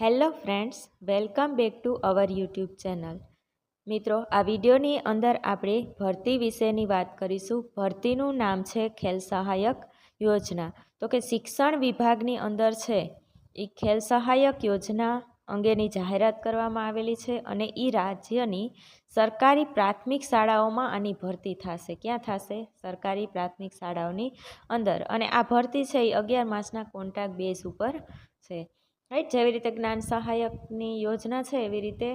Hello friends, welcome back to our YouTube channel. મિત્રો, આ વિડીયોની અંદર આપણે ભરતી વિશેની વાત કરીશું. ભરતીનું નામ છે ખેલ સહાયક યોજના. તો કે શિક્ષણ વિભાગની અંદર છે એ ખેલ સહાયક યોજના અંગેની જાહેરાત કરવામાં આવેલી છે અને એ રાજ્યની સરકારી પ્રાથમિક શાળાઓમાં આની ભરતી થશે. ક્યાં થશે? સરકારી પ્રાથમિક શાળાઓની અંદર. અને આ ભરતી છે એ અગિયાર માસના કોન્ટ્રાક્ટ બેઝ ઉપર છે. રાઈટ જેવી રીતે જ્ઞાન સહાયકની યોજના છે, એવી રીતે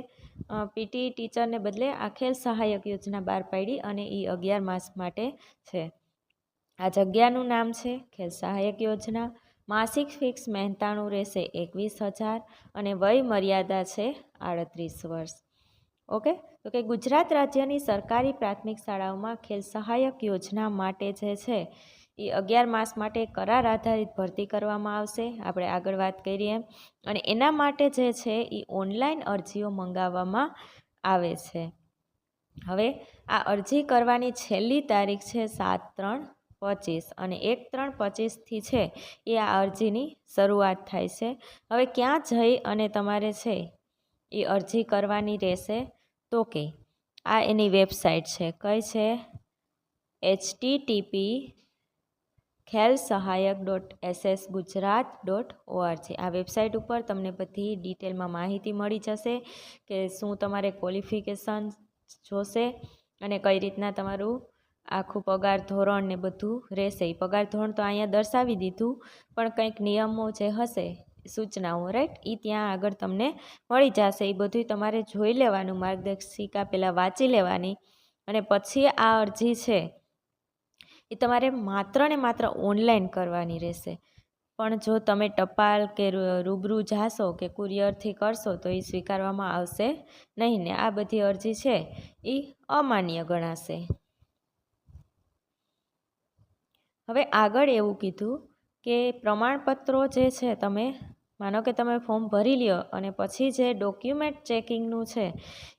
પીટી ટીચરને બદલે આ ખેલ સહાયક યોજના બહાર પાડી અને એ અગિયાર માસ માટે છે. આ જગ્યાનું નામ છે ખેલ સહાયક યોજના. માસિક ફિક્સ મહેનતાણું રહેશે એકવીસ હજાર અને વય મર્યાદા છે આડત્રીસ વર્ષ. ઓકે? તો કે ગુજરાત રાજ્યની સરકારી પ્રાથમિક શાળાઓમાં ખેલ સહાયક યોજના માટે જે છે એ અગિયાર માસ માટે કરાર આધારિત ભરતી કરવામાં આવશે. આપણે આગળ વાત કરીએ. અને એના માટે જે છે એ ઓનલાઈન અરજીઓ મંગાવવામાં આવે છે. હવે આ અરજી કરવાની છેલ્લી તારીખ છે સાત ત્રણ પચીસ અને એક ત્રણ પચીસથી છે એ આ અરજીની શરૂઆત થાય છે. હવે ક્યાં જઈ અને તમારે છે એ અરજી કરવાની રહેશે તો કે આ એની વેબસાઇટ છે. કઈ છે? એચટીટીપી ખેલ સહાયક dot SS Gujarat dot ORG આ વેબસાઇટ ઉપર તમને બધી ડિટેલમાં માહિતી મળી જશે કે શું તમારે ક્વોલિફિકેશન જોશે અને કઈ રીતના તમારું આખું પગાર ધોરણ ને બધું રહેશે. એ પગાર ધોરણ તો અહીંયા દર્શાવી દીધું, પણ કંઈક નિયમો જે હશે, સૂચનાઓ રાઈટ એ ત્યાં આગળ તમને મળી જશે. એ બધું તમારે જોઈ લેવાનું, માર્ગદર્શિકા પહેલાં વાંચી લેવાની અને પછી આ અરજી છે એ તમારે માત્ર ને માત્ર ઓનલાઈન કરવાની રહેશે. પણ જો તમે ટપાલ કે રૂબરૂ જાશો કે કુરિયરથી કરશો તો એ સ્વીકારવામાં આવશે નહીં ને? આ બધી અરજી છે એ અમાન્ય ગણાશે. હવે આગળ એવું કીધું કે પ્રમાણપત્રો જે છે તમે માનો કે તમે ફોર્મ ભરી લ્યો અને પછી જે ડોક્યુમેન્ટ ચેકિંગનું છે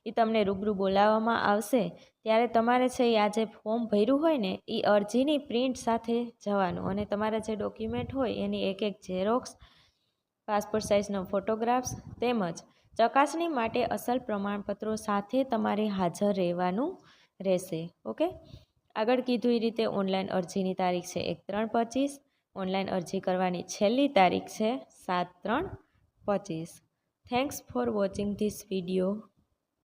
એ તમને રૂબરૂ બોલાવવામાં આવશે, ત્યારે તમારે છે એ આ જે ફોર્મ ભર્યું હોય ને એ અરજીની પ્રિન્ટ સાથે જવાનું અને તમારા જે ડોક્યુમેન્ટ હોય એની એક એક ઝેરોક્સ, પાસપોર્ટ સાઇઝનો ફોટોગ્રાફ્સ તેમજ ચકાસણી માટે અસલ પ્રમાણપત્રો સાથે તમારે હાજર રહેવાનું રહેશે, ઓકે? આગળ કીધું એ રીતે ઓનલાઈન અરજીની તારીખ છે એક ત્રણ પચીસ ઓનલાઈન અરજી કરવાની છેલ્લી તારીખ છે સાત ત્રણ પચીસ. Thanks for watching this video